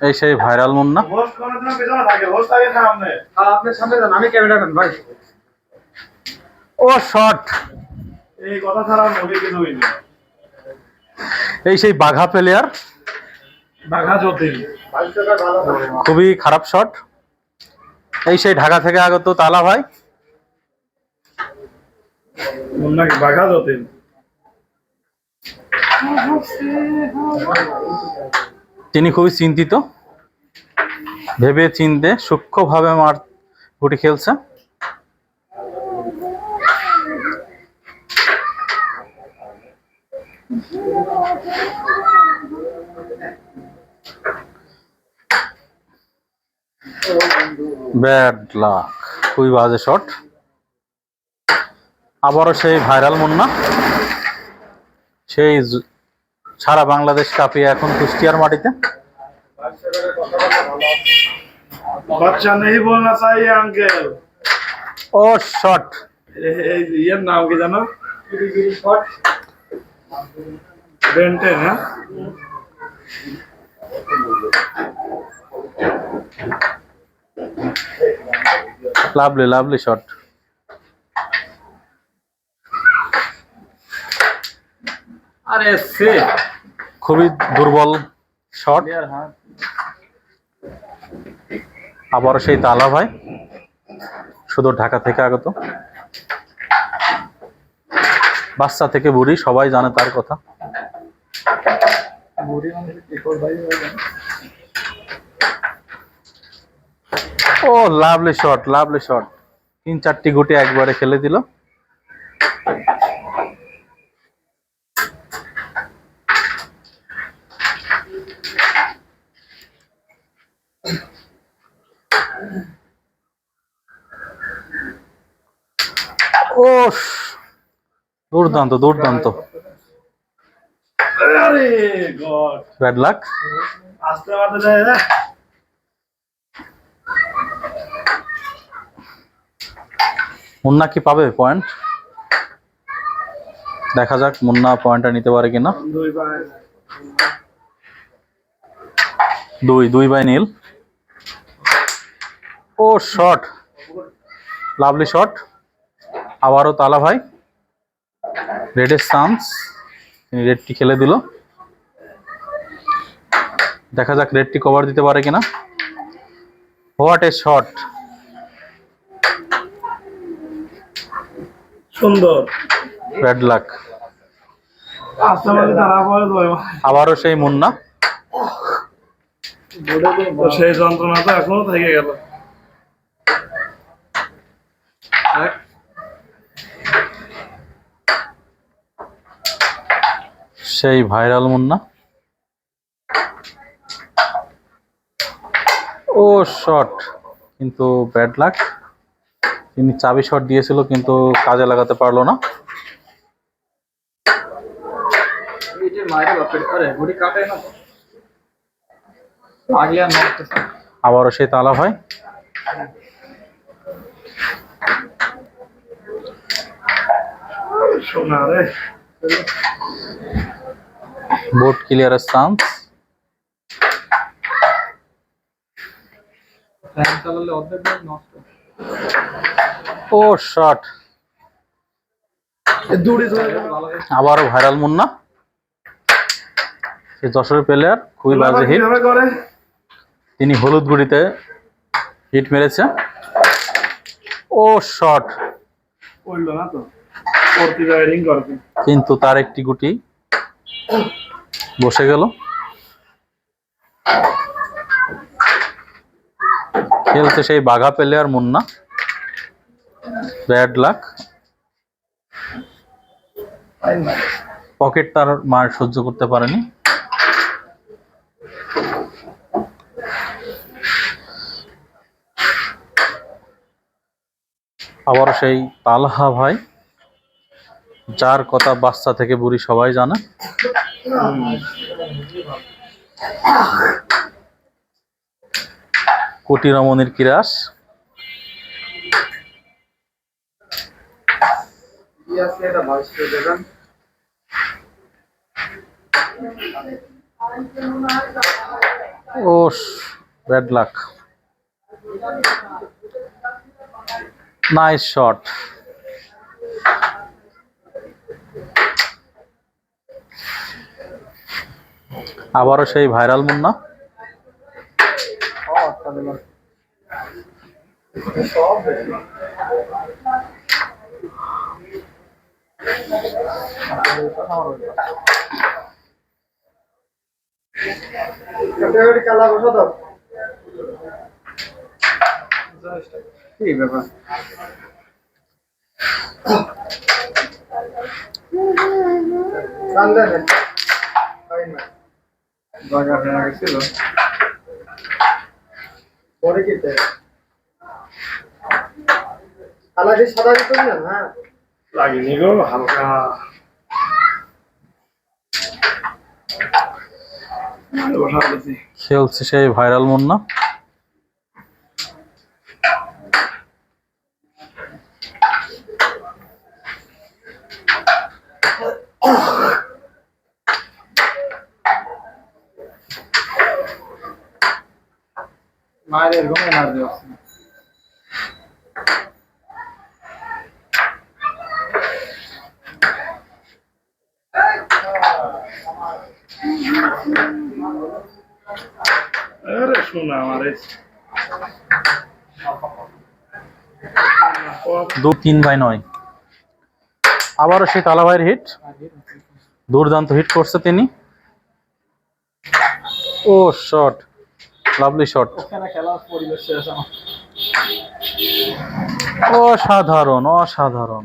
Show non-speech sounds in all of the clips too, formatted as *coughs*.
এই সেই ভাইরাল মুন্না ভাই। ও শট এই কথা ছাড়া এই সেই বাঘা প্লেয়ার খুবই খারাপ শট এই সেই ঢাকা থেকে আগত তালা ভাই? বাঘা জ্যোতির তিনি খুবই চিন্তিত। ভেবে চিনতে সূক্ষ্মভাবে মার গুটি খেলছে। Bad luck. খুবই বাজে শট। আবারও সেই ভাইরাল মুন্না। সেই সারা বাংলাদেশ কাঁপিয়ে এখন কুষ্টিয়ার মাটিতে। বাচ্চা নেই বলনা চাই আঙ্কেল ও শট ইয়ের নাম কি জানো? বেন্টেন হ্যাঁ? লাভলি লাভলি শট আরে সে খুবই দুর্বল শট আবারও সেই তালা ভাই। শুধু ঢাকা থেকে আগত। বাচ্চা থেকে বুড়ি সবাই জানে তার কথা। Oh lovely shot lovely shot তিন চারটি গুটি একবারে খেলে দিল ও দুর্দান্ত দুর্দান্ত। আরে গড। ব্যাড লাক আসতে পারতে যায় না মুন্না কি পাবে পয়েন্ট দেখা যাক মুন্না পয়েন্টটা নিতে পারে কিনা। দুই দুই দুই বাই নীল। ও শট লাভলি শট আবারও তালা ভাই। রেডের চান্স তিনি রেডটি খেলে দিল। দেখা যাক রেডটি কভার দিতে পারে কিনা। হোয়াট এ শট সুন্দর। ব্যাড লাক আবারও সেই মুন্না। সেই যন্ত্রণা তো এখনও থেকে গেল। সেই ভাইরাল মুন্না ও শট, কিন্তু ব্যাড লাক। তিনি চাবি শট দিয়েছিল, কিন্তু কাজে লাগাতে পারল না। আবারও সেই তালা ভাই। শোনা রে। অর্ধেক লোক নষ্ট। ও শট আবারও ভাইরাল মুন্না। সে যশোরের প্লেয়ার খুবই বাজে হিট তিনি হলুদ গুড়িতে হিট মেরেছে। ও শট কিন্তু তার একটি গুটি। বসে গেল। খেলতে সেই বাঘা পেলে আর মুন্না। Bad luck. পকেট তার মার সহ্য করতে পারেনি। আবার সেই তালহা ভাই, যার কথা বাচ্চা থেকে বুড়ি সবাই জানে। কোটি রমণীর কিরাস। ও ব্যাড লাক নাইস শট আবারও সেই ভাইরাল মুন্না। ব্যাপার জায়গা হয়ে গেছিল পরে কি কালাটি সাদা দিতে না হ্যাঁ লাগেনি গো হালকা খেলছে সেই ভাইরাল মুন্না *coughs* *coughs* মায়ের এরকম এনার্জি আছে আরে শোনা আমার দু তিন বাই নয়। আবারও সেই তালাভাইয়ের হিট দুর্দান্ত হিট করছে তিনি। ও শট লাভলি শট অসাধারণ অসাধারণ।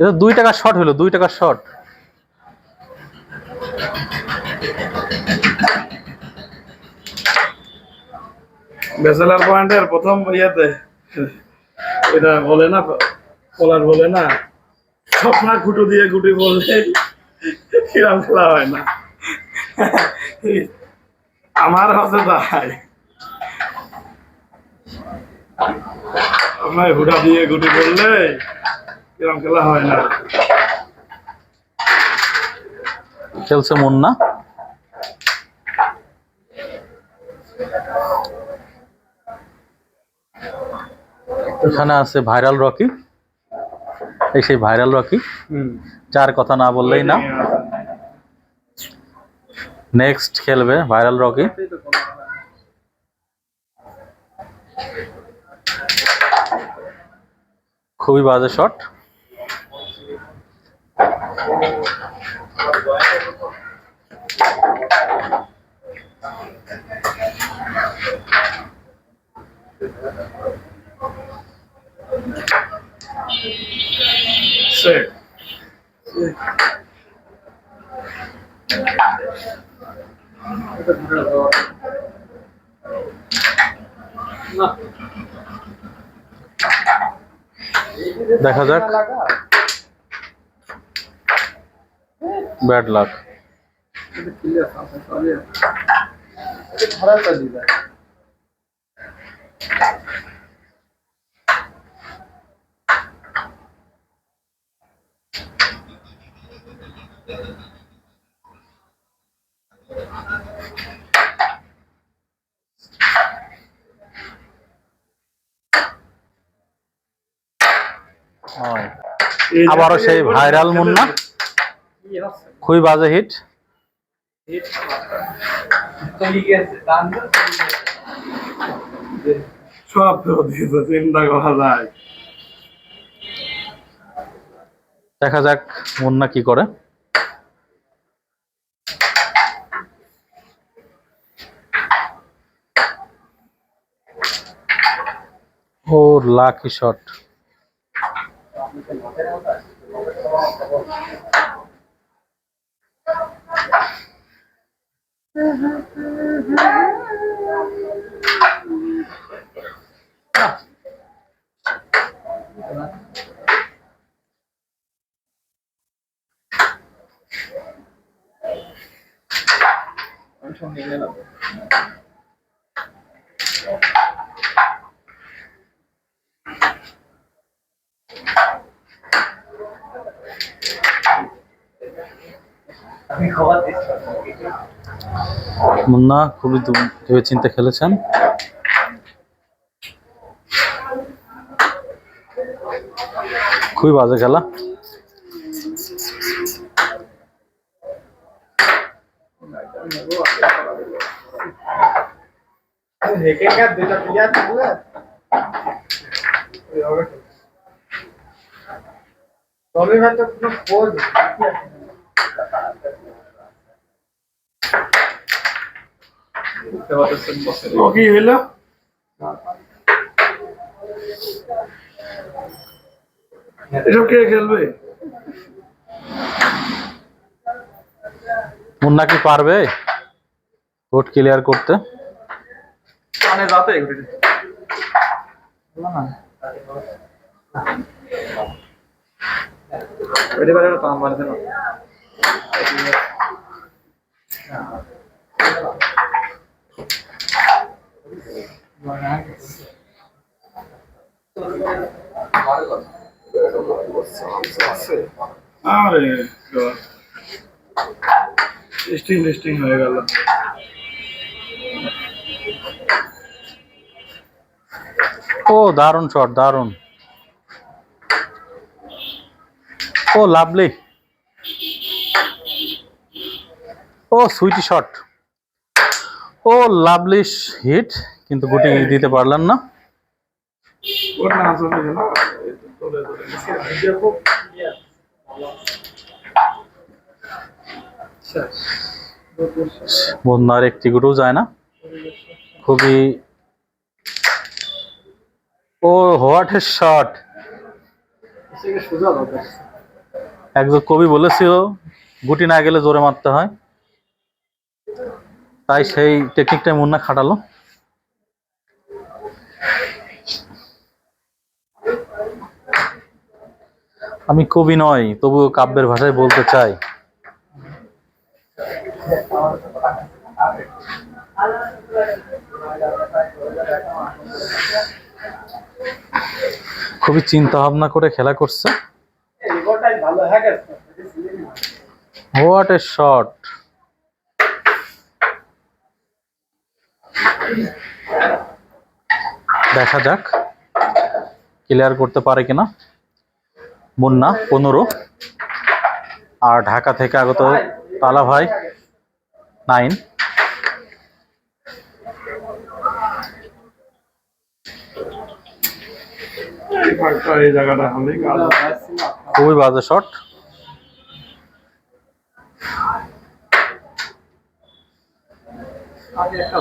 এটা দুই টাকার শট হলো দুই টাকার শট ব্যাচেলার পয়েন্টের প্রথম ইয়েতে এটা বলে না পলাশ বলে না স্বপ্না খুঁটো দিয়ে গুটি বললে কিরাম খেলা হয় না? আমার হচ্ছে তাই। আপনার হুডা দিয়ে গুটি বললে কিরাম খেলা হয় না। খেলছে মুন্না এখানে আছে ভাইরাল রকি। এই সেই ভাইরাল রকি? চার কথা না বললেই না। নেক্সট খেলবে ভাইরাল রকি। খুবই বাজে শট সে না দেখা যাক ব্যাড লাক ক্লিয়ার আছে সরি এটা খারাপ কাজ দিলা এই আবারও সেই ভাইরাল মুন্না। খুবই বাজে হিট দেখা যাক মুন্না কি করে। ও লাকি শট 엄청 예민하다. মুন্না খুবই ভেবে চিন্তে খেলেছেন। খুবই বাজে খেলা। তবে হয়তো কোনো কোচ ও কি হইল এসব কে খেলবে? মুন্না কি পারবে? ভোট ক্লিয়ার করতে? মানে যাতে ঘুরে ওইটা করে তো আমার দেন আরে টেস্টিং হয়ে গেল। ও দারুণ শট দারুণ। ও lovely oh sweetie shot oh lovely hit কিন্তু গুটি দিতে পারলেন না। বন্যার একটি গুটও যায় না। খুবই ও হোয়াট এ শট একজন কবি বলেছিল গুটি না গেলে জোরে মারতে হয়। তাই সেই টেকনিকটাই মুন্না খাটালো। আমি কবি নয়, তবুও কাব্যের ভাষায় বলতে চাই। খুবই চিন্তা ভাবনা করে খেলা করছে। হ্যাঁ হোয়াট এ শট দেখা যাক। ক্লিয়ার করতে পারে কিনা? মুন্না, পনেরো। আর ঢাকা থেকে আগত তালা ভাই নাইন খুবই বাজে শট আগে একটা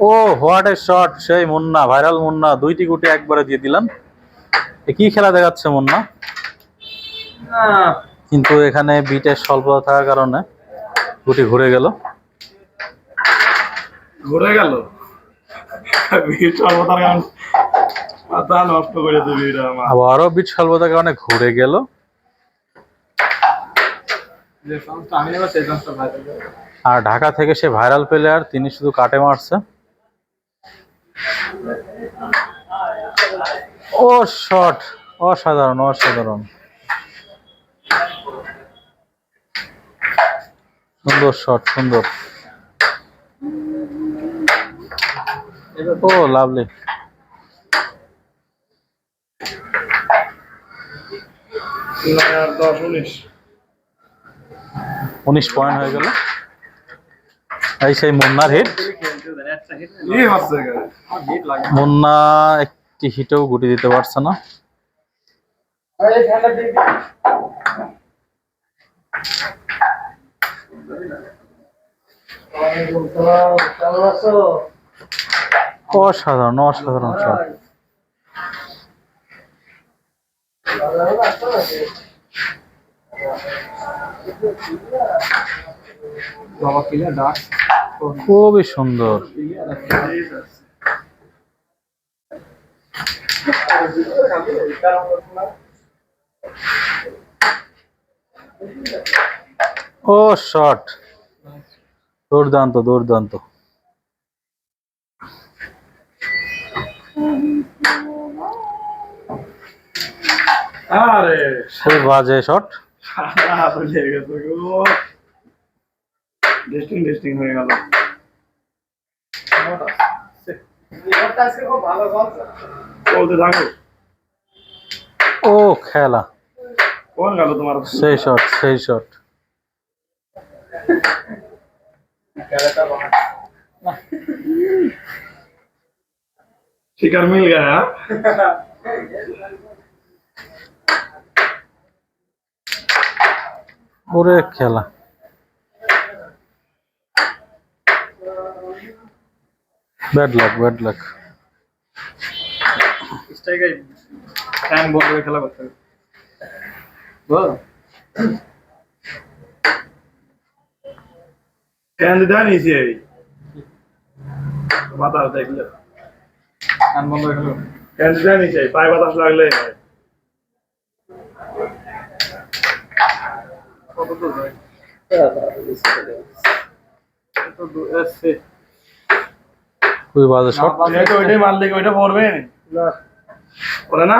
ও হোয়াট এ শট সেই মুন্না ভাইরাল মুন্না দুইটি গুটি একবারে দিয়ে দিলাম। এ কি খেলা দেখাচ্ছে মুন্না? কিন্তু এখানে বিটের স্বল্পতা থাকার কারণে গুটি ঘুরে গেল। ঘুরে গেল? কারণ আবারও বিট স্বল্পতার কারণে ঘুরে গেল। আর ঢাকা থেকে সে ভাইরাল প্লেয়ার তিনি শুধু কাটে মারছে। ও অসাধারণ অসাধারণ। সুন্দর শট সুন্দর। ও লাভলি উনিশ পয়েন্ট হয়ে গেল। এই সেই মুন্নার হিট মুন্না একটি হিটেও গুটি দিতে পারছে না? অসাধারণ অসাধারণ নাকি? বাবা কিনে ডাক খুবই সুন্দর ও শট দুর্দান্ত দুর্দান্ত সেই বাজে শট ডিস্টিং ডিস্টিং হয়ে গেল ওটা আজকে খুব ভালো চলছে চলতে থাকো ও খেলা কোন গেল তোমার সেই শট সেই শট খেলাটা ভালো शिकार मिल गया हाँ? ওরে Bad luck bad luck striker fan বল করে খেলা করতে হবে। বল। দিতে হয় নিচে বাতাস দেখলে ফ্যান বন্ধ করে খেলা দিতে হয় নিচে পায়ে বাতাস লাগলে কত দূর কত দূর? এসছে। খুবই বাজে শট ওইটাই মারলে কি ওইটা পড়বে। না। পড়ে না?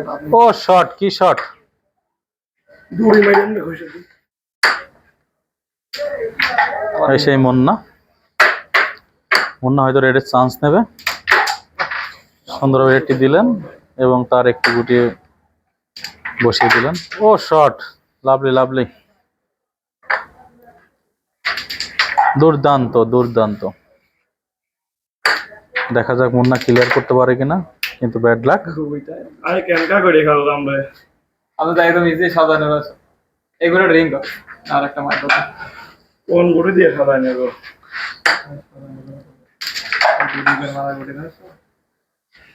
তো আপনি ও শট কি শট দূরে মেরে ঘষে এই সেই মুন্না। মুন্না হয়তো রেডের চান্স নেবে। সুন্দরভাবে রেডটি দিলেন এবং তার একটু গুটিয়ে বসিয়ে দিলেন। ও শট লাভলি লাভলি দুর্দান্ত দুর্দান্ত। দেখা যাক মুন্না ক্লিয়ার করতে পারে কিনা কিন্তু ব্যাড লাক আরে কেনকা করে খেললাম রে। আমি তো একদম ইজি সাবধানে বাস এগুলো ড্রিঙ্ক আর একটা মার কথা কোন গুটি দিয়ে খেলায় নেব?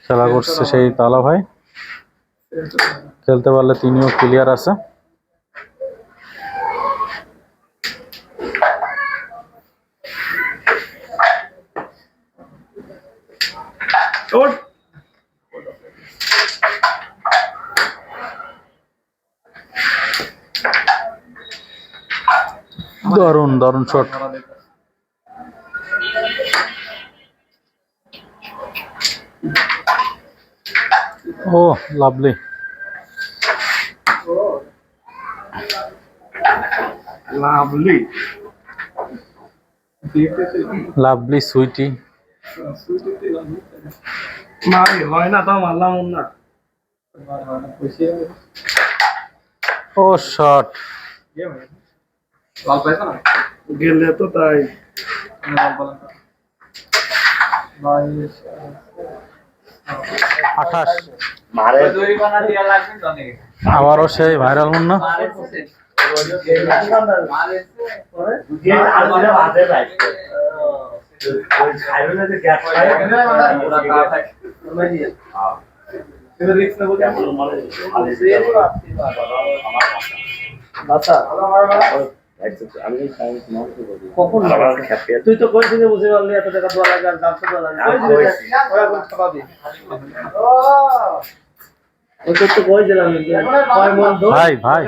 খেলা করছে সেই তালা ভাই। খেলতে পারলে তিনিও ক্লিয়ার আছে। ওঠ দারুণ দারুণ shot oh lovely lovely lovely sweetie মারি হয় না তাও মারলাম না ও শট। গেলে তো তাই। আঠাশ। আবারও সেই ভাইরাল মুন্না মারে। কখন? তুই তো কই দিনে বুঝে পারলি এত টাকা দেওয়া লাগে আর দাম তো। দেওয়া লাগে আমি কই দিনে কইছি। ওরা কোন ছাপাবি ও তো কই দিলাম মন ভাই ভাই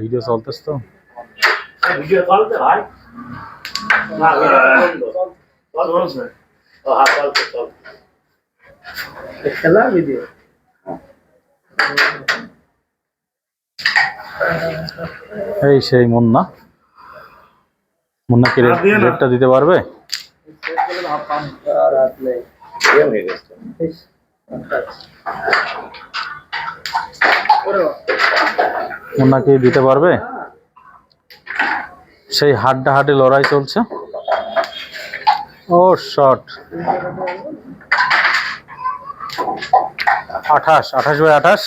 ভিডিও চলতেছে। তো ভিডিও চলতে ভাই। খেলা ভিডিও এই সেই মুন্না। মুন্না কি রেটটা দিতে পারবে। মুন্না কি দিতে পারবে? সেই হাড্ডা হাড্ডি লড়াই চলছে। আঠাশ আঠাশ বাই আঠাশ।